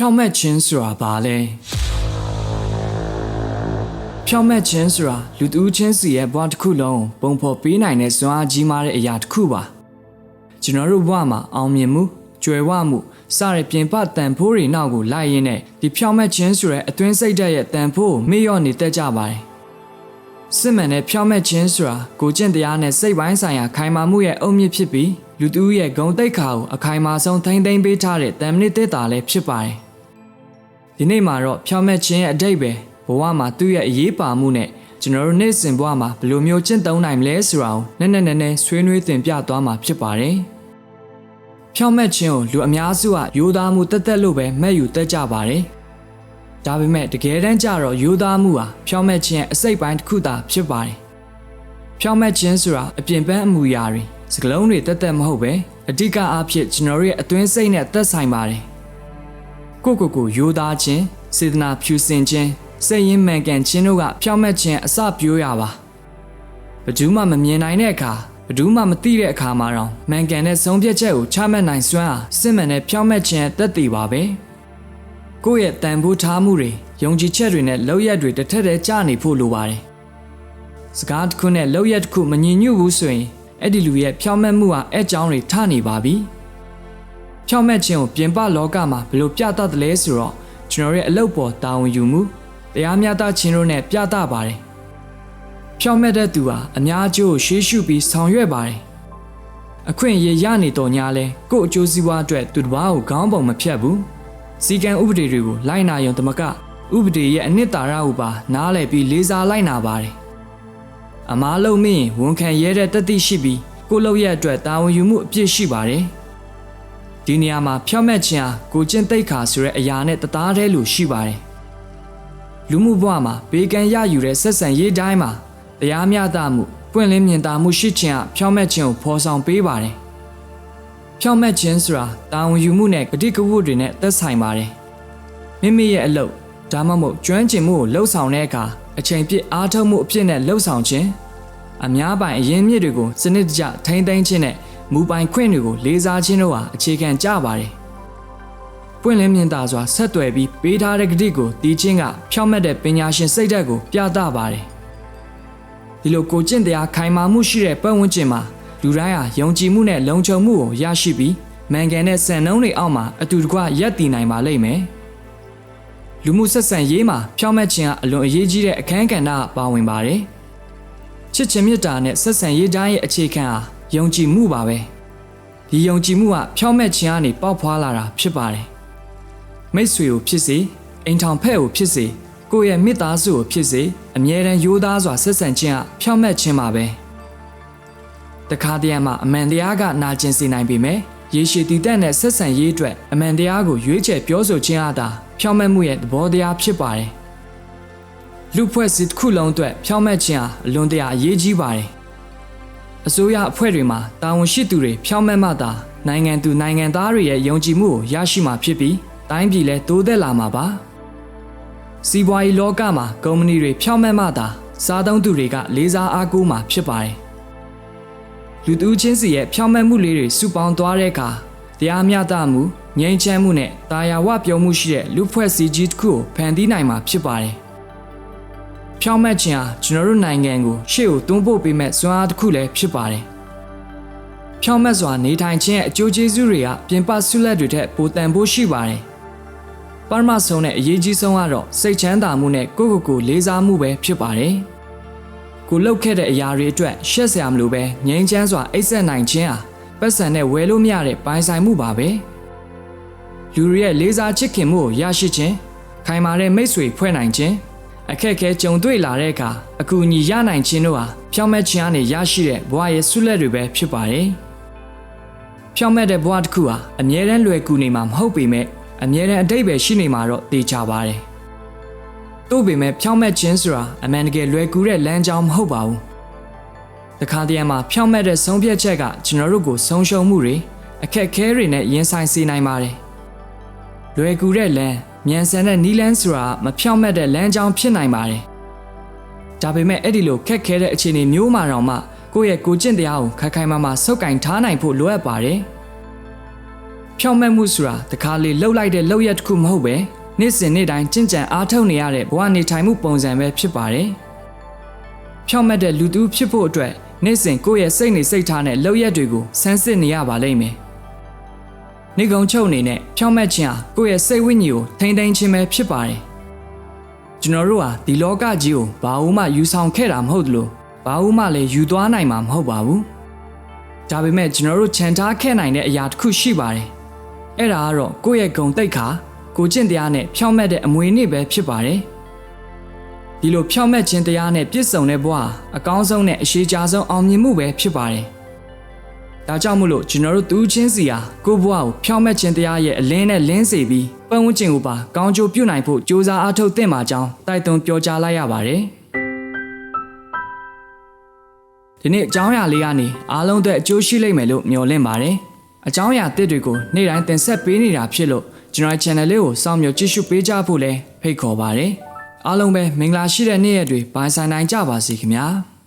ဖြောင့်မတ်ခြင်းဆိုတာဘာလဲဖြောင့်မတ်ခြင်းဆိုတာလူတဦးချင်းစီရဲ့ဘဝတစ်ခုလုံးကိုပုံဖော်ပေးနိုင်တဲ့စွမ်းအားကြီးမားတဲ့အရာတစ်ခုပါကျွန်တော်တို့ဘဝမှာအောင်မြင်မှုကြွယ်ဝမှုစတဲ့ပြင်ပတန်ဖိုးတွေနောက်ကိုလိုက်ရင်းနဲ့ဒီဖြောင့်မတ်ခြင်းဆိုတဲ့အတွင်းစိတ်ဓာတ်ရဲ့တန်ဖိုးကိုမေ့လျော့နေတတ်ကြပါတယ်စစ်မှန်တဲ့ဖြောင့်မတ်ခြင်းဆိုတာကိုကျင့်တရားနဲ့စိတ်ပိုင်းဆိုင်ရာခိုင်မာမှုရဲ့အုတ်မြစ်ဖြစ်ပြီးလူတဦးရဲ့ဂုဏ်သိက္ခာကိုအခိုင်မာဆုံးထိမ့်သိမ်းပေးထားတဲ့တန်မနစ်သက်တာလည်းဖြစ်ပါတယ် ဒီနေ့မှာတော့ဖြောင့်မတ်ခြင်းရဲ့အတိတ်ပဲဘဝမှာသူ့ရဲ့အရေးပါမှုနဲ့ကျွန်တော်တို့နေ့စဉ်ဘဝမှာဘယ်လိုမျိုးကျင့်သုံးနိုင်မလဲဆိုတာကိုနည်းနည်းနည်းနည်းဆွေးနွေးတင်ပြသွားမှာဖြစ်ပါတယ်ဖြောင့်မတ်ခြင်းကိုလူအများစုကယူသားမှုတက်တက်လို့ပဲမဲ့ယူတတ်ကြပါတယ်ဒါပေမဲ့တကယ်တမ်းကျတော့ယူသားမှုဟာဖြောင့်မတ်ခြင်းရဲ့အစိတ်ပိုင်းတစ်ခုသာဖြစ်ပါတယ်ဖြောင့်မတ်ခြင်းဆိုတာအပြင်ပန်းအမူအရာတွေစကလုံးတွေတက်တက်မဟုတ်ပဲအဓိကအားဖြင့်ကျွန်တော်တို့ရဲ့အတွင်းစိတ်နဲ့သက်ဆိုင်ပါတယ် ကိုကိုကိုယူသားခြင်းစေတနာဖြူစင်ခြင်းစိတ်ရင်းမှန်ကန်ခြင်းတို့ကဖြောင့်မတ်ခြင်းအစပြိုးရပါဘယ်သူမှမမြင်နိုင်တဲ့အခါဘယ်သူမှမသိတဲ့အခါမှာတော့မှန်ကန်တဲ့ဆုံးဖြတ်ချက်ကိုချမှတ်နိုင်စွမ်းအားစစ်မှန်တဲ့ဖြောင့်မတ်ခြင်းတက်တည်ပါပဲကိုယ့်ရဲ့တန်ဖိုးထားမှုတွေယုံကြည်ချက်တွေနဲ့လောက်ရက်တွေတစ်ထက်တည်းကျနေဖို့လိုပါတယ်စကားတစ်ခုနဲ့လောက်ရက်တစ်ခုမညီညွတ်ဘူးဆိုရင်အဲ့ဒီလူရဲ့ဖြောင့်မတ်မှုဟာအဲ့ကြောင်းတွေထနေပါပြီ ဖြောင့်မတ်ခြင်းကိုပြင်ပလောကမှာဘယ်လိုပြသသလဲဆိုတော့ကျွန်တော်ရဲ့အလုပ်ပေါ်တာဝန်ယူမှုတရားမျှတခြင်းတို့နဲ့ပြသပါတယ်ဖြောင့်မတ်တဲ့သူဟာအများအကျိုးကိုရှေးရှုပြီးဆောင်ရွက်ပါတယ်အခွင့်အရေးရနေတော်ညာလဲကို့အကျိုးစီးပွားအတွက်သူတစ်ပါးကိုခေါင်းပုံမဖြတ်ဘူးစီကံဥပဒေတွေကိုလိုက်နာရုံတမကဥပဒေရဲ့အနှစ်သာရကိုပါနားလည်ပြီးလေးစားလိုက်နာပါတယ်အမားလုံးမင်းဝန်ခံရဲတဲ့တတိရှိပြီးကိုလောက်ရဲ့အတွက်တာဝန်ယူမှုအပြည့်ရှိပါတယ် ဒီနေရာမှာဖြောင့်မတ်ခြင်းဟာကိုကျင့်သိက္ခာဆိုတဲ့အရာနဲ့တသားတည်းလို့ရှိပါတယ်လူမှုဘဝမှာဘေကံရယူတဲ့ဆက်ဆံရေးတိုင်းမှာတရားမျှတမှုပွင့်လင်းမြင်သာမှုရှိခြင်းဟာဖြောင့်မတ်ခြင်းကိုဖော်ဆောင်ပေးပါတယ်ဖြောင့်မတ်ခြင်းဆိုတာတာဝန်ယူမှုနဲ့ဂတိကဝတ်တွေနဲ့သက်ဆိုင်ပါတယ်မိမိရဲ့အလုပ်ဒါမှမဟုတ်ကျွမ်းကျင်မှုကိုလှုပ်ဆောင်တဲ့အခါအချိန်ပြည့်အားထုတ်မှုအဖြစ်နဲ့လှုပ်ဆောင်ခြင်းအများပိုင်အရင်းမြစ်တွေကိုစနစ်တကျထိန်းသိမ်းခြင်းနဲ့ မူပိုင်ခွင့်တွေကိုလေးစားခြင်းတို့ဟာအခြေခံကြပါတယ်။ပွင့်လင်းမြင်သာစွာဆက်သွယ်ပြီးပေးထားတဲ့ဂတိကိုတီးချင်းကဖြောင့်မတ်တဲ့ပညာရှင်စိတ်ဓာတ်ကိုပြသပါတယ်။ဒီလိုကိုကျင့်တရားခိုင်မာမှုရှိတဲ့ပတ်ဝန်းကျင်မှာလူတိုင်းဟာယုံကြည်မှုနဲ့လုံခြုံမှုကိုရရှိပြီးမန်ကန်တဲ့စံနှုန်းတွေအောက်မှာအတူတကွရပ်တည်နိုင်ပါလိမ့်မယ်။လူမှုဆက်ဆံရေးမှာဖြောင့်မတ်ခြင်းဟာအလွန်အရေးကြီးတဲ့အခန်းကဏ္ဍပါဝင်ပါတယ်။ချစ်ချင်းမေတ္တာနဲ့ဆက်ဆံရေးတိုင်းရဲ့အခြေခံဟာ ယုံကြည်မှုပါပဲဒီယုံကြည်မှုကဖြောင့်မတ်ခြင်းကနေပေါက်ဖွာလာတာဖြစ်ပါတယ်မိတ်ဆွေကိုဖြစ်စေအိမ်ထောင်ဖက်ကိုဖြစ်စေကိုယ့်ရဲ့မိသားစုကိုဖြစ်စေအမြဲတမ်းရိုးသားစွာဆက်ဆံခြင်းကဖြောင့်မတ်ခြင်းပါပဲတခါတည်းမှာအမှန်တရားကနာကျင်စေနိုင်ပေမဲ့ရေရှည်တည်တတ်တဲ့ဆက်ဆံရေးအတွက်အမှန်တရားကိုရွေးချယ်ပြောဆိုခြင်းအတာဖြောင့်မတ်မှုရဲ့သဘောတရားဖြစ်ပါတယ်လူဖွဲ့စည်းတစ်ခုလုံးအတွက်ဖြောင့်မတ်ခြင်းဟာအလွန်တရာအရေးကြီးပါတယ် အစိုးရအဖွဲ့တွေမှာတာဝန်ရှိသူတွေဖြောင့်မတ်မှသာနိုင်ငံသူနိုင်ငံသားတွေရဲ့ယုံကြည်မှုကိုရရှိမှာဖြစ်ပြီးတိုင်းပြည်လည်းတိုးတက်လာမှာပါစီးပွားရေးလောကမှာကုမ္ပဏီတွေဖြောင့်မတ်မှသာစားသုံးသူတွေကလေးစားအားကိုးမှာဖြစ်ပါတယ်လူသူချင်းစီရဲ့ဖြောင့်မတ်မှုလေးတွေစုပေါင်းသွားတဲ့အခါတရားမျှတမှုငြိမ်းချမ်းမှုနဲ့တာယာဝပြောမှုရှိတဲ့လူဖွဲ့စည်းကြီးတစ်ခုကိုဖန်တီးနိုင်မှာဖြစ်ပါတယ် ဖြောင့်မတ်ခြင်းဟာကျွန်တော်တို့နိုင်ငံကိုရှေ့ကိုတွန်းပို့ပေးမဲ့စွမ်းအားတစ်ခုလည်းဖြစ်ပါတယ်။ဖြောင့်မတ်စွာနေထိုင်ခြင်းရဲ့အကျိုးကျေးဇူးတွေကပြင်ပဆုလက်တွေထက်ပိုတန်ဖိုးရှိပါတယ်။ပရမဆုံးနဲ့အရေးကြီးဆုံးကတော့စိတ်ချမ်းသာမှုနဲ့ကိုယ့်ကိုယ်ကိုလေးစားမှုပဲဖြစ်ပါတယ်။ကိုလှုပ်ခဲ့တဲ့အရာတွေအတွက်ရှက်စရာမလိုပဲငြိမ်းချမ်းစွာအိပ်စက်နိုင်ခြင်းဟာပတ်စံနဲ့ဝယ်လို့မရတဲ့ပိုင်ဆိုင်မှုပါပဲ။လူတွေရဲ့လေးစားချစ်ခင်မှုကိုရရှိခြင်းခိုင်မာတဲ့မိတ်ဆွေဖွဲ့နိုင်ခြင်း အခက်အခဲကြုံတွေ့လာတဲ့အခါအကူအညီရနိုင်ခြင်းတို့ဟာဖြောင့်မတ်ခြင်းအနေရရှိတဲ့ဘဝရဲ့ဆုလက်တွေပဲဖြစ်ပါတယ်။ဖြောင့်မတ်တဲ့ဘဝတစ်ခုဟာအမြဲတမ်းလွယ်ကူနေမှာမဟုတ်ပေမဲ့အမြဲတမ်းအတိတ်ပဲရှိနေမှာတော့သိကြပါတယ်။တို့ပေမဲ့ဖြောင့်မတ်ခြင်းဆိုတာအမှန်တကယ်လွယ်ကူတဲ့လမ်းကြောင်းမဟုတ်ပါဘူး။တခါတည်းမှာဖြောင့်မတ်တဲ့ဆုံးဖြတ်ချက်ကကျွန်တော်တို့ကိုဆုံးရှုံးမှုတွေအခက်အခဲတွေနဲ့ရင်ဆိုင်စေနိုင်ပါတယ်။လွယ်ကူတဲ့လမ်း မြန်ဆန်တဲ့နီလန်းဆိုတာမဖြောင့်မတ်တဲ့လမ်းကြောင်းဖြစ်နိုင်ပါတယ်။ဒါပေမဲ့အဲ့ဒီလိုခက်ခဲတဲ့အခြေအနေမျိုးမှာတော့မှကိုယ့်ရဲ့ကိုကျင့်တရားကိုခိုင်ခိုင်မာမာစုပ်ကင်ထားနိုင်ဖို့လိုအပ်ပါတယ်။ဖြောင့်မတ်မှုဆိုတာတခါလေလှုပ်လိုက်တဲ့လှုပ်ရက်တစ်ခုမဟုတ်ပဲနေ့စဉ်နေ့တိုင်းကြင်ကြံအားထုတ်နေရတဲ့ဘဝနေထိုင်မှုပုံစံပဲဖြစ်ပါတယ်ဖြောင့်မတ်တဲ့လူသူဖြစ်ဖို့အတွက်နေ့စဉ်ကိုယ့်ရဲ့စိတ်နေစိတ်ထားနဲ့လှုပ်ရက်တွေကိုဆန်းစစ်နေရပါလိမ့်မယ် နေကုံချုပ်အနေနဲ့ဖြောင့်မတ်ခြင်းဟာကိုယ့်ရဲ့စိတ်ဝိညာဉ်ကိုထိန်းသိမ်းခြင်းပဲဖြစ်ပါတယ်ကျွန်တော်တို့ဟာဒီလောကကြီးကိုဘာလို့မှယူဆောင်ခဲ့တာမဟုတ်သလိုဘာလို့မှလည်းယူသွားနိုင်မှာမဟုတ်ပါဘူးဒါပေမဲ့ကျွန်တော်တို့ခြံထားခဲ့နိုင်တဲ့အရာတစ်ခုရှိပါတယ်။အဲ့ဒါကတော့ကိုယ့်ရဲ့ဂုံတိတ်ခါကိုကျင့်တရားနဲ့ဖြောင့်မတ်တဲ့အမွေနေ့ပဲဖြစ်ပါတယ်။ဒီလိုဖြောင့်မတ်ခြင်းတရားနဲ့ပြည့်စုံတဲ့ဘဝဟာအကောင်းဆုံးနဲ့အရှိကြဆုံးအောင်မြင်မှုပဲဖြစ်ပါတယ်။ ဒါကြောင့်မို့လို့ကျွန်တော်တို့တူးချင်းစီဟာကိုယ့်ဘဝကိုဖြောင့်မတ်ခြင်းတရားရဲ့အလင်းနဲ့လင်းစေပြီးပတ်ဝန်းကျင်ကိုပါကောင်းကျိုးပြုနိုင်ဖို့ကြိုးစားအားထုတ်သင့်ပါကြောင်းတိုက်တွန်းပြောကြားလိုက်ရပါတယ်။ဒီနေ့အကြောင်းအရာလေးကနေအားလုံးအတွက်အကျိုးရှိလိမ့်မယ်လို့မျှော်လင့်ပါတယ်။အကြောင်းအရာတစ်တွေကိုနေ့တိုင်းတင်ဆက်ပေးနေတာဖြစ်လို့ကျွန်တော်ရဲ့ channel လေးကိုစောင့်မျှော်ကြည့်ရှုပေးကြဖို့လည်းဖိတ်ခေါ်ပါတယ်။အားလုံးပဲမင်္ဂလာရှိတဲ့နေ့ရက်တွေပိုင်ဆိုင်နိုင်ကြပါစေခင်ဗျာ။